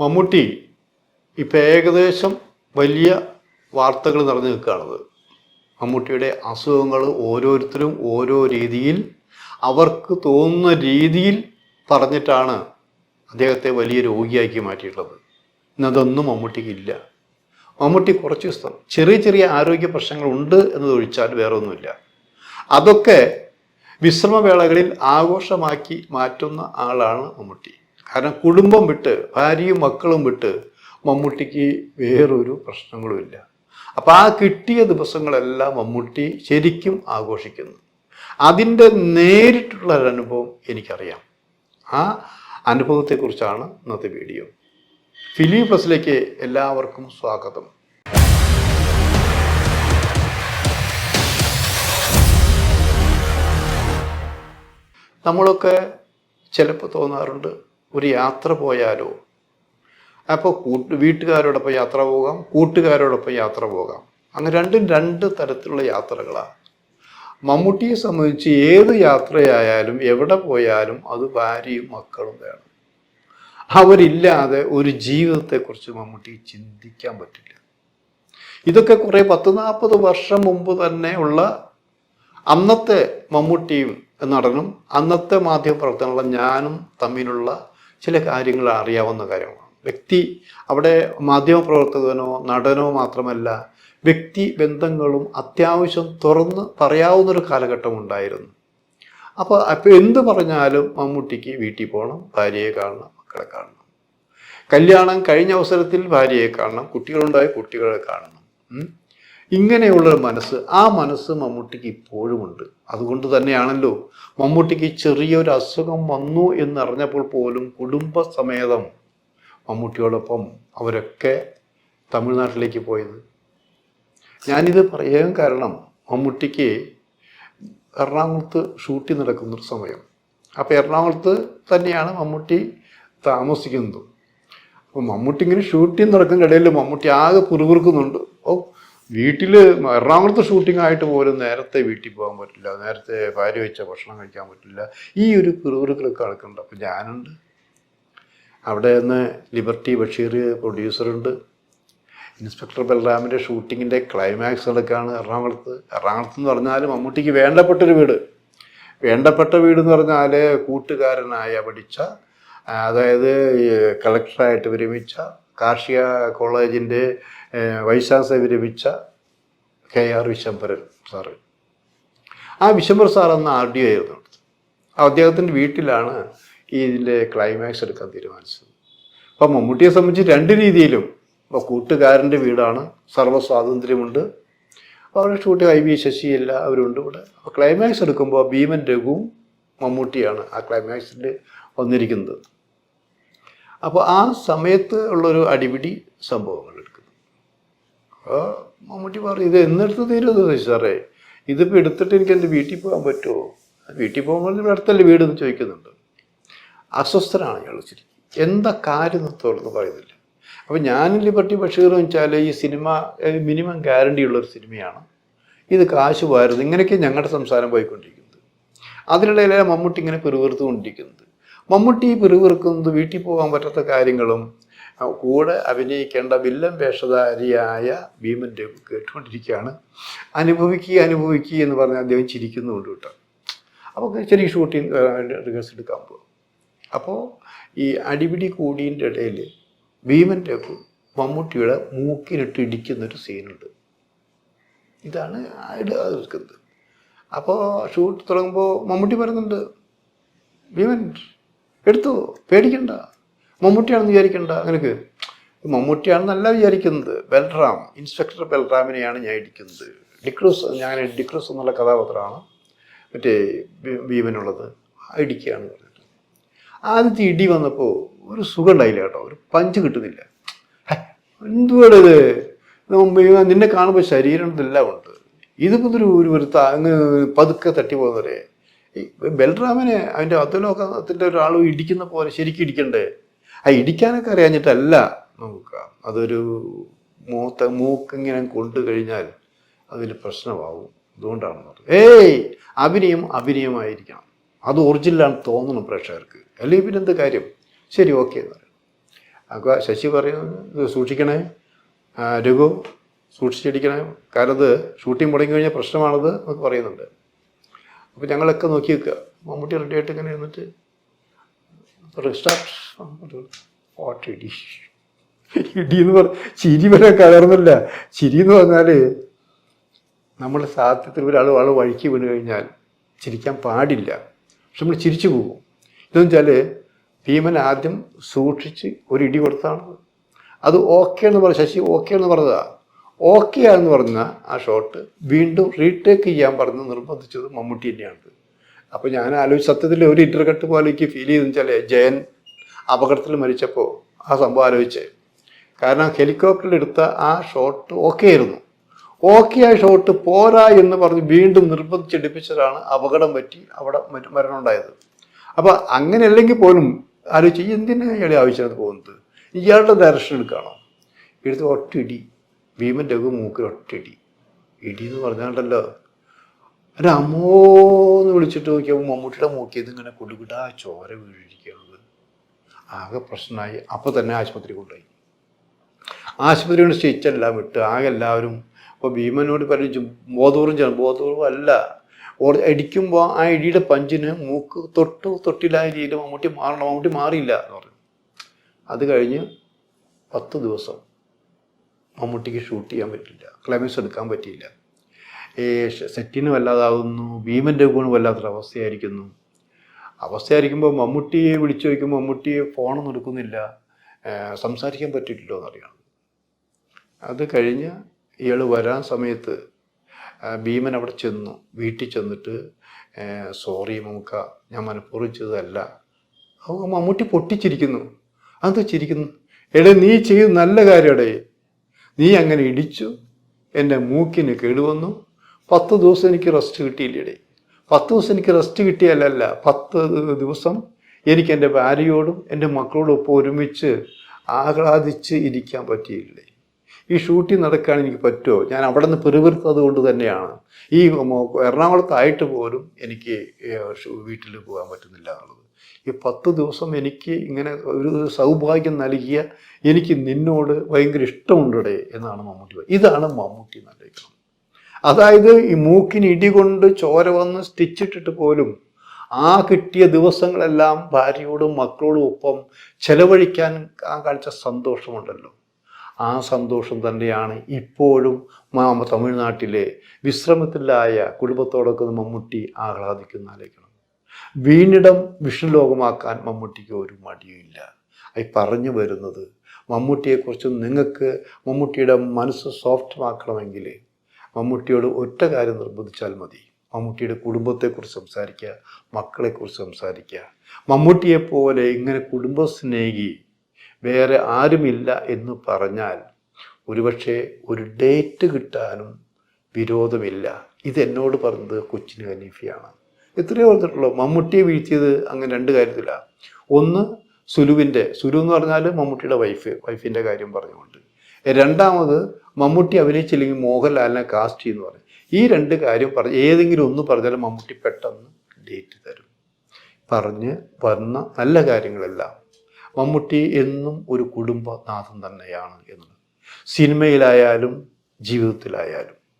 മമ്മൂട്ടി ഇപ്പം ഏകദേശം വലിയ വാർത്തകൾ നിറഞ്ഞു നിൽക്കുകയാണത്. മമ്മൂട്ടിയുടെ അസുഖങ്ങൾ ഓരോരുത്തരും ഓരോ രീതിയിൽ അവർക്ക് തോന്നുന്ന രീതിയിൽ പറഞ്ഞിട്ടാണ് അദ്ദേഹത്തെ വലിയ രോഗിയാക്കി മാറ്റിയിട്ടുള്ളത്. ഇന്നതൊന്നും മമ്മൂട്ടിക്കില്ല മമ്മൂട്ടി കുറച്ച് ദിവസം ചെറിയ ചെറിയ ആരോഗ്യ പ്രശ്നങ്ങളുണ്ട് എന്നതൊഴിച്ചാൽ വേറെ ഒന്നുമില്ല അതൊക്കെ വിശ്രമവേളകളിൽ ആഘോഷമാക്കി മാറ്റുന്ന ആളാണ് മമ്മൂട്ടി. കാരണം കുടുംബം വിട്ട് ഭാര്യയും മക്കളും വിട്ട് മമ്മൂട്ടിക്ക് വേറൊരു പ്രശ്നങ്ങളുമില്ല. അപ്പം ആ കിട്ടിയ ദിവസങ്ങളെല്ലാം മമ്മൂട്ടി ശരിക്കും ആഘോഷിക്കുന്നു. അതിന്റെ നേരിട്ടുള്ള ഒരു അനുഭവം എനിക്കറിയാം. ആ അനുഭവത്തെക്കുറിച്ചാണ് ഇന്നത്തെ വീഡിയോ. ഫിലിം എല്ലാവർക്കും സ്വാഗതം. നമ്മളൊക്കെ ചിലപ്പോൾ തോന്നാറുണ്ട് ഒരു യാത്ര പോയാലോ? അപ്പോൾ കൂട്ട് വീട്ടുകാരോടൊപ്പം യാത്ര പോകാം കൂട്ടുകാരോടൊപ്പം യാത്ര പോകാം. അങ്ങനെ രണ്ടും രണ്ട് തരത്തിലുള്ള യാത്രകളാണ് മമ്മൂട്ടിയെ സംബന്ധിച്ച് ഏത് യാത്രയായാലും എവിടെ പോയാലും അത് ഭാര്യയും മക്കളും വേണം. അവരില്ലാതെ ഒരു ജീവിതത്തെക്കുറിച്ച് മമ്മൂട്ടി ചിന്തിക്കാൻ പറ്റില്ല. ഇതൊക്കെ കുറേ പത്ത് നാൽപ്പത് വർഷം മുമ്പ് തന്നെ ഉള്ള അന്നത്തെ മമ്മൂട്ടിയും നടനും അന്നത്തെ മാധ്യമപ്രവർത്തനമുള്ള ഞാനും തമ്മിലുള്ള ചില കാര്യങ്ങൾ അറിയാവുന്ന കാര്യമാണ് വ്യക്തി അവിടെ മാധ്യമപ്രവർത്തകനോ നടനോ മാത്രമല്ല വ്യക്തി ബന്ധങ്ങളും അത്യാവശ്യം തുറന്ന് പറയാവുന്നൊരു കാലഘട്ടം ഉണ്ടായിരുന്നു. അപ്പോൾ അപ്പോൾ എന്ത് പറഞ്ഞാലും മമ്മൂട്ടിക്ക് വീട്ടിൽ പോകണം ഭാര്യയെ കാണണം മക്കളെ കാണണം. കല്യാണം കഴിഞ്ഞ അവസരത്തിൽ ഭാര്യയെ കാണണം കുട്ടികളുണ്ടായ കുട്ടികളെ കാണണം. ഉം. ഇങ്ങനെയുള്ളൊരു മനസ്സ് ആ മനസ്സ് മമ്മൂട്ടിക്ക് ഇപ്പോഴും ഉണ്ട്. അതുകൊണ്ട് തന്നെയാണല്ലോ മമ്മൂട്ടിക്ക് ചെറിയൊരു അസുഖം വന്നു എന്നറിഞ്ഞപ്പോൾ പോലും കുടുംബസമേതം മമ്മൂട്ടിയോടൊപ്പം അവരൊക്കെ തമിഴ്നാട്ടിലേക്ക് പോയത്. ഞാനിത് പറയാൻ കാരണം മമ്മൂട്ടിക്ക് എറണാകുളത്ത് ഷൂട്ടി നടക്കുന്നൊരു സമയം. അപ്പോൾ എറണാകുളത്ത് തന്നെയാണ് മമ്മൂട്ടി താമസിക്കുന്നത്. അപ്പോൾ മമ്മൂട്ടി ഇങ്ങനെ ഷൂട്ടിംഗ് നടക്കുന്ന ഇടയിൽ മമ്മൂട്ടി ആകെ പുറകുറുക്കുന്നുണ്ട് ഓ വീട്ടിൽ എറണാകുളത്ത് ഷൂട്ടിംഗ് ആയിട്ട് പോലും നേരത്തെ വീട്ടിൽ പോകാൻ പറ്റില്ല. നേരത്തെ ഭാര്യ വെച്ച ഭക്ഷണം കഴിക്കാൻ പറ്റില്ല. ഈ ഒരു പിറുപിറുക്കളൊക്കെ ആൾക്കുണ്ട് അപ്പം ഞാനുണ്ട്. അവിടെ നിന്ന് ലിബർട്ടി ബഷീർ പ്രൊഡ്യൂസറുണ്ട് ഇൻസ്പെക്ടർ ബൽറാമിന്റെ ഷൂട്ടിങ്ങിന്റെ ക്ലൈമാക്സ് നടക്കുകയാണ് എറണാകുളത്ത്. എറണാകുളത്ത് എന്ന് പറഞ്ഞാൽ മമ്മൂട്ടിക്ക് വേണ്ടപ്പെട്ടൊരു വീട്. വേണ്ടപ്പെട്ട വീട് എന്ന് പറഞ്ഞാൽ കൂട്ടുകാരനായ പഠിച്ച അതായത് കളക്ടറായിട്ട് വിരമിച്ച കാർഷിക കോളേജിന്റെ വൈസ് ചാൻസലർ വിരമിച്ച കെ ആർ വിശംബരൻ സാറ്. ആ വിശംബർ സാർ എന്ന ആർ ഡി ആയിരുന്നു. അദ്ദേഹത്തിന്റെ വീട്ടിലാണ് ഈ ഇതിന്റെ ക്ലൈമാക്സ് എടുക്കാൻ തീരുമാനിച്ചത്. അപ്പം മമ്മൂട്ടിയെ സംബന്ധിച്ച് രണ്ട് രീതിയിലും ഇപ്പോൾ കൂട്ടുകാരന്റെ വീടാണ് സർവസ്വാതന്ത്ര്യമുണ്ട് അവരുടെ ഷൂട്ട് ഐ വി ശശി എല്ലാവരും അവരുണ്ട് ഇവിടെ. അപ്പോൾ ക്ലൈമാക്സ് എടുക്കുമ്പോൾ ഭീമൻ രഘുവും മമ്മൂട്ടിയാണ് ആ ക്ലൈമാക്സിൽ വന്നിരിക്കുന്നത്. അപ്പോൾ ആ സമയത്ത് ഉള്ളൊരു അടിപിടി സംഭവങ്ങൾ എടുക്കുന്നു. അപ്പോൾ മമ്മൂട്ടി പറഞ്ഞു ഇത് എന്നെടുത്ത് തീരുമെന്ന് സാറേ ഇതിപ്പോൾ എടുത്തിട്ട് എനിക്ക് എന്റെ വീട്ടിൽ പോകാൻ പറ്റുമോ? വീട്ടിൽ പോകുമ്പോൾ അടുത്തല്ലേ വീട്? എന്ന് ചോദിക്കുന്നുണ്ട്. അസ്വസ്ഥനാണ് ഞങ്ങൾ ശരിക്കും എന്താ കാര്യം തുറന്ന് പറയുന്നില്ല. അപ്പോൾ ഞാൻ ലിബർട്ടി ബഷീർ എന്ന് വെച്ചാൽ ഈ സിനിമ മിനിമം ഗ്യാരണ്ടി ഉള്ളൊരു സിനിമയാണ്. ഇത് കാശ് പോയിരുന്നു. ഇങ്ങനെയൊക്കെ ഞങ്ങളുടെ സംസാരം പോയിക്കൊണ്ടിരിക്കുന്നത്. അതിനിടയിലാണ് മമ്മൂട്ടി ഇങ്ങനെ പിറുവിറുത്തുകൊണ്ടിരിക്കുന്നത് മമ്മൂട്ടി പിറുവിറുക്കുന്നത് വീട്ടിൽ പോകാൻ പറ്റാത്ത കാര്യങ്ങളും കൂടെ അഭിനയിക്കേണ്ട വില്ലൻ വേഷധാരിയായ ഭീമൻ രഘു കേട്ടുകൊണ്ടിരിക്കുകയാണ്. അനുഭവിക്കുക അനുഭവിക്കുക എന്ന് പറഞ്ഞ് അദ്ദേഹം ചിരിക്കുന്നുണ്ട് കേട്ടോ. അപ്പോൾ ചെറിയ ഷൂട്ടിങ് റിഹേഴ്സൽ എടുക്കാൻ പോകും അപ്പോൾ ഈ അടിപിടി കൂടിയതിന്റെ ഇടയിൽ ഭീമൻ രഘു മമ്മൂട്ടിയുടെ മൂക്കിലിട്ട് ഇടിക്കുന്നൊരു സീനുണ്ട് ഇതാണ് അയാൾ നിൽക്കുന്നത്. അപ്പോൾ ഷൂട്ട് തുടങ്ങുമ്പോൾ മമ്മൂട്ടി പറയുന്നുണ്ട് ഭീമൻ എടുത്തു. പേടിക്കണ്ട. മമ്മൂട്ടിയാണെന്ന് വിചാരിക്കണ്ട. നിനക്ക്? മമ്മൂട്ടിയാണെന്നല്ല വിചാരിക്കുന്നത്. ബൽറാം ഇൻസ്പെക്ടർ ബൽറാമിനെയാണ് ഞാൻ ഇടിക്കുന്നത്. ഡിക്രൂസ് ഞാൻ ഡിക്രൂസ് എന്നുള്ള കഥാപാത്രമാണ് മറ്റേ ഭീമനുള്ളത്. ഇടിക്കുകയാണ് പറഞ്ഞിട്ട്. ആദ്യത്തെ ഇടി വന്നപ്പോൾ ഒരു സുഖം ഉണ്ടായില്ല കേട്ടോ. ഒരു പഞ്ച് കിട്ടുന്നില്ല. എന്തുവാണ് നിന്നെ കാണുമ്പോൾ ശരീരത്തിലെല്ലാം ഉണ്ട്. ഇതിപ്പോൾ ഒരു ഒരു അങ്ങ് പതുക്കെ തട്ടി പോകുന്നവരെ. ബൽറാമിനെ അവന്റെ അധലോകത്തിന്റെ ഒരാൾ ഇടിക്കുന്ന പോലെ ശരിക്കും ഇടിക്കണ്ടേ? ആ ഇടിക്കാനൊക്കെ അറിയാഞ്ഞിട്ടല്ല നമുക്ക് അതൊരു മൂത്ത മൂക്കിങ്ങനെ കൊണ്ടു കഴിഞ്ഞാൽ അതിൽ പ്രശ്നമാവും. അതുകൊണ്ടാണെന്ന് പറഞ്ഞത്. ഏയ്! അഭിനയം അഭിനയമായിരിക്കണം. അത് ഒറിജിനലാണ് തോന്നണം പ്രേക്ഷകർക്ക്. അല്ലെങ്കിൽ പിന്നെ എന്ത് കാര്യം? ശരി ഓക്കെ എന്ന് പറയും അപ്പോൾ ശശി പറയുന്നത് സൂക്ഷിക്കണേ. രഘു സൂക്ഷിച്ചിരിക്കണേ. കാരണം അത് ഷൂട്ടിംഗ് മുടങ്ങി കഴിഞ്ഞാൽ പ്രശ്നമാണത് എന്നൊക്കെ പറയുന്നുണ്ട്. അപ്പോൾ ഞങ്ങളൊക്കെ നോക്കി നിൽക്കുക. മമ്മൂട്ടി റെഡി ആയിട്ട് ഇങ്ങനെ ഇരുന്നിട്ട് ഇടിയെന്ന് ഇടി ഇടി എന്ന് പറ ചിരി വരെ കലർന്നില്ല. ചിരി എന്ന് പറഞ്ഞാൽ നമ്മൾ സാധ്യത്തിൽ ഒരാൾ വളരെ വഴിക്ക് വീണ് കഴിഞ്ഞാൽ ചിരിക്കാൻ പാടില്ല. പക്ഷെ നമ്മൾ ചിരിച്ചു പോകും. ഇതെന്ന് വെച്ചാൽ ഭീമൻ ആദ്യം സൂക്ഷിച്ച് ഒരു ഇടി കൊടുത്താണ്. അത് ഓക്കെ എന്ന് പറഞ്ഞ ശശി ഓക്കെ എന്ന് പറഞ്ഞതാ. ഓക്കെ ആണെന്ന് പറഞ്ഞ ആ ഷോട്ട് വീണ്ടും റീടേക്ക് ചെയ്യാൻ പറഞ്ഞ് നിർബന്ധിച്ചത് മമ്മൂട്ടി തന്നെയാണ്. അപ്പോൾ ഞാൻ ആലോചിച്ച് സത്യത്തിൽ ഒരു ഇന്റർകട്ട് പോലെ എനിക്ക് ഫീൽ ചെയ്തെന്ന് വെച്ചാൽ ജയൻ അപകടത്തിൽ മരിച്ചപ്പോൾ ആ സംഭവം ആലോചിച്ച്. കാരണം ഹെലികോപ്റ്ററിൽ എടുത്ത ആ ഷോട്ട് ഓക്കെ ആയിരുന്നു. ഓക്കെ ആയ ഷോട്ട് പോരാ എന്ന് പറഞ്ഞ് വീണ്ടും നിർബന്ധിച്ചെടുപ്പിച്ചതാണ് അപകടം പറ്റി അവിടെ മര- മരണം ഉണ്ടായത് അപ്പോൾ അങ്ങനെ അല്ലെങ്കിൽ പോലും ആലോചിച്ച് എന്തിനാണ് ഇയാളെ ആവശ്യത്തിന് പോകുന്നത്? ഇയാളുടെ ഡയറക്ഷൻ എടുക്കുകയാണോ എടുത്ത് ഒറ്റ ഇടി ഭീമൻ രഘു മൂക്കിൽ ഒറ്റടി ഇടി എന്ന് പറഞ്ഞാണ്ടല്ലോ ഒരു അമ്മോന്ന് വിളിച്ചിട്ട് നോക്കിയപ്പോൾ മമ്മൂട്ടിയുടെ മൂക്കിയത് ഇങ്ങനെ കുടുകിടാ ചോര വീഴിരിക്കുന്നത് ആകെ പ്രശ്നമായി. അപ്പോൾ തന്നെ ആശുപത്രി കൊണ്ടുപോയി. ആശുപത്രി കൊണ്ട് സ്റ്റിച്ചെല്ലാം വിട്ട് ആകെ എല്ലാവരും ഇപ്പോൾ ഭീമനോട് പറഞ്ഞു ബോധപൂർവം ചെയ്യണം ബോധപൂർവം അല്ല. ഇടിക്കുമ്പോൾ ആ ഇടിയുടെ പഞ്ചിന് മൂക്ക് തൊട്ട് തൊട്ടില്ലായ രീതിയിൽ മമ്മൂട്ടി മാറണം. മമ്മൂട്ടി മാറിയില്ല എന്ന് പറഞ്ഞു. അത് കഴിഞ്ഞ് പത്ത് ദിവസം. മമ്മൂട്ടിക്ക് ഷൂട്ട് ചെയ്യാൻ പറ്റില്ല ക്ലൈമാക്സ് എടുക്കാൻ പറ്റിയില്ല. ഈ സെറ്റിന് വല്ലാതാകുന്നു ഭീമന്റെ ഗുണം വല്ലാത്തൊരവസ്ഥയായിരിക്കുന്നു. അവസ്ഥയായിരിക്കുമ്പോൾ മമ്മൂട്ടിയെ വിളിച്ചു ചോദിക്കുമ്പോൾ മമ്മൂട്ടിയെ ഫോണൊന്നും എടുക്കുന്നില്ല. സംസാരിക്കാൻ പറ്റിയിട്ടില്ലോ എന്നറിയാം അത് കഴിഞ്ഞ് ഇയാൾ വരാൻ സമയത്ത് ഭീമൻ അവിടെ ചെന്നു. വീട്ടിൽ ചെന്നിട്ട് സോറി മമ്മൂക്ക ഞാൻ മനഃപൂർവം ചെയ്തതല്ല. മമ്മൂട്ടി പൊട്ടിച്ചിരിക്കുന്നു. അത് ചിരിക്കുന്നു? എടേ നീ ചെയ്ത് നല്ല കാര്യമടേ നീ അങ്ങനെ ഇടിച്ചു എന്റെ മൂക്കിന് കേടുവന്നു പത്ത് ദിവസം എനിക്ക് റെസ്റ്റ് കിട്ടിയില്ലേടേ. പത്ത് ദിവസം എനിക്ക് റെസ്റ്റ് കിട്ടിയാലല്ല പത്ത് ദിവസം എനിക്ക് എന്റെ ഭാര്യയോടും എന്റെ മക്കളോടും ഒപ്പം ഒരുമിച്ച് ആഹ്ലാദിച്ച് ഇരിക്കാൻ പറ്റിയില്ലേ? ഈ ഷൂട്ടിംഗ് നടക്കാൻ എനിക്ക് പറ്റുമോ? ഞാൻ അവിടെ നിന്ന് പെരുവിറുത്തത് കൊണ്ട് തന്നെയാണ്. ഈ എറണാകുളത്തായിട്ട് പോലും എനിക്ക് വീട്ടിൽ പോകാൻ പറ്റുന്നില്ല എന്നുള്ളത്. ഈ പത്ത് ദിവസം എനിക്ക് ഇങ്ങനെ ഒരു സൗഭാഗ്യം നൽകിയ എനിക്ക് നിന്നോട് ഭയങ്കര ഇഷ്ടമുണ്ടടേ എന്നാണ് മമ്മൂട്ടി. ഇതാണ് മമ്മൂട്ടി എന്നാലോചിക്കണം അതായത് ഈ മൂക്കിന് ഇടി കൊണ്ട് ചോര വന്ന് സ്റ്റിച്ചിട്ടിട്ട് പോലും ആ കിട്ടിയ ദിവസങ്ങളെല്ലാം ഭാര്യയോടും മക്കളോടും ഒപ്പം ചെലവഴിക്കാൻ ആ കാഴ്ച സന്തോഷമുണ്ടല്ലോ. ആ സന്തോഷം തന്നെയാണ് ഇപ്പോഴും തമിഴ്നാട്ടിലെ വിശ്രമത്തിലായ കുടുംബത്തോടൊക്കെ മമ്മൂട്ടി ആഹ്ലാദിക്കുന്ന ആലോചിക്കണം വീണിടം വിഷ്ണുലോകമാക്കാൻ മമ്മൂട്ടിക്ക് ഒരു മടിയുമില്ല. അത് പറഞ്ഞു വരുന്നത് മമ്മൂട്ടിയെക്കുറിച്ച് നിങ്ങൾക്ക് മമ്മൂട്ടിയുടെ മനസ്സ് സോഫ്റ്റ് ആക്കണമെങ്കിൽ മമ്മൂട്ടിയോട് ഒറ്റ കാര്യം നിർബന്ധിച്ചാൽ മതി. മമ്മൂട്ടിയുടെ കുടുംബത്തെക്കുറിച്ച് സംസാരിക്കുക മക്കളെക്കുറിച്ച് സംസാരിക്കുക. മമ്മൂട്ടിയെപ്പോലെ ഇങ്ങനെ കുടുംബസ്നേഹി വേറെ ആരുമില്ല എന്ന് പറഞ്ഞാൽ ഒരുപക്ഷെ ഒരു ഡേറ്റ് കിട്ടാനും വിരോധമില്ല. ഇതെന്നോട് പറഞ്ഞത് കൊച്ചിന് ഹനീഫിയാണ്. ഇത്രയേ പറഞ്ഞിട്ടുള്ളൂ മമ്മൂട്ടിയെ വീഴ്ത്തിയത് അങ്ങനെ രണ്ട് കാര്യത്തിലാണ് ഒന്ന് സുലുവിന്റെ സുലു എന്ന് പറഞ്ഞാൽ മമ്മൂട്ടിയുടെ വൈഫ് വൈഫിന്റെ കാര്യം പറഞ്ഞുകൊണ്ട്. രണ്ടാമത് മമ്മൂട്ടി അഭിനയിച്ചില്ലെങ്കിൽ മോഹൻലാലിനെ കാസ്റ്റ് എന്ന് പറയും ഈ രണ്ട് കാര്യം പറഞ്ഞ് ഏതെങ്കിലും ഒന്ന് പറഞ്ഞാലും മമ്മൂട്ടി പെട്ടെന്ന് ഡേറ്റ് തരും. പറഞ്ഞ് വന്ന നല്ല കാര്യങ്ങളെല്ലാം മമ്മൂട്ടി എന്നും ഒരു കുടുംബനാഥൻ തന്നെയാണ് എന്നുള്ളത് സിനിമയിലായാലും ജീവിതത്തിലായാലും.